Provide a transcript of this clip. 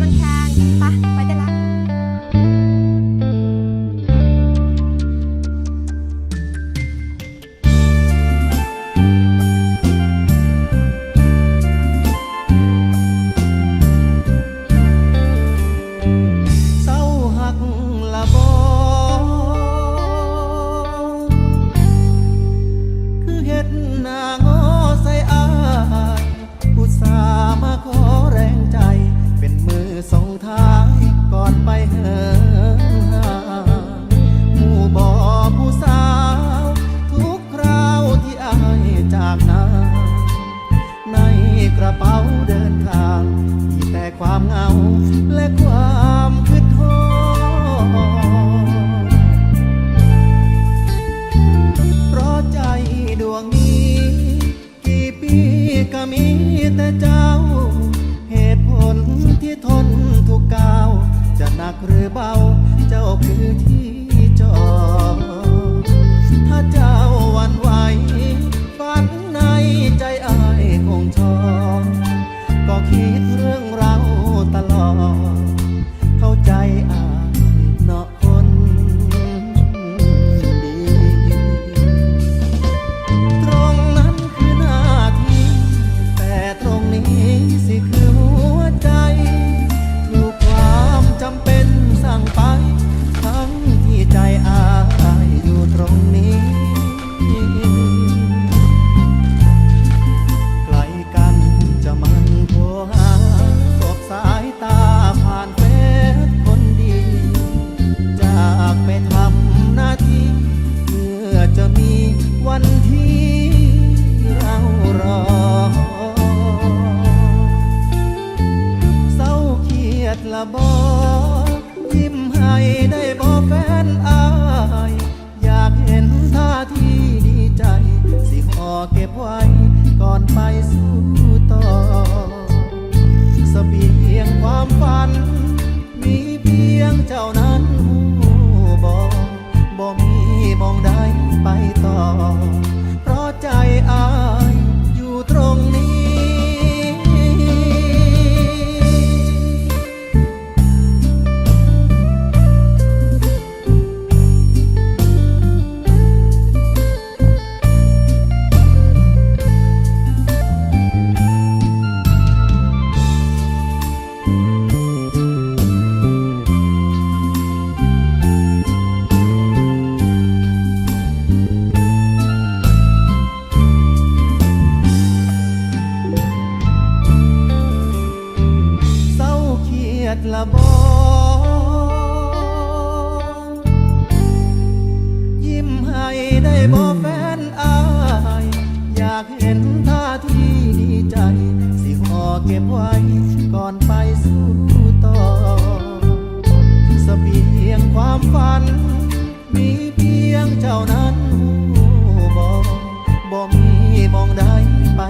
มันคานไปไปได้ละนางโอใส่อายอุสาห์มาขอแรงใจ ก่อนไปเหินหมู่บ่อผู้สาว ทุกคราวที่อายจากนาในกระเป๋าเดินทางมีแต่ความเหงาและความคิดทอเพราะใจดวงนี้ กี่ปีก็มีแต่เจ้า จะหนักหรือเบา จะมีวันที่เรารอเศร้าเครียดละบอยิ้มให้ได้บอแฟนอาย อยากเห็นท่าทีดีใจ สิขอเก็บไว้ก่อนไปสู่ต่อเสบียงความฝัน มีเพียงเจ้านั้น ละบอยิ้มให้ได้บอแฟนอาย อยากเห็นท่าทีดีใจ สิหอเก็บไว้ก่อนไปสู่ต่อเสบียงความฝัน มีเพียงเจ้านั้นบอกบ่มีมองใดไป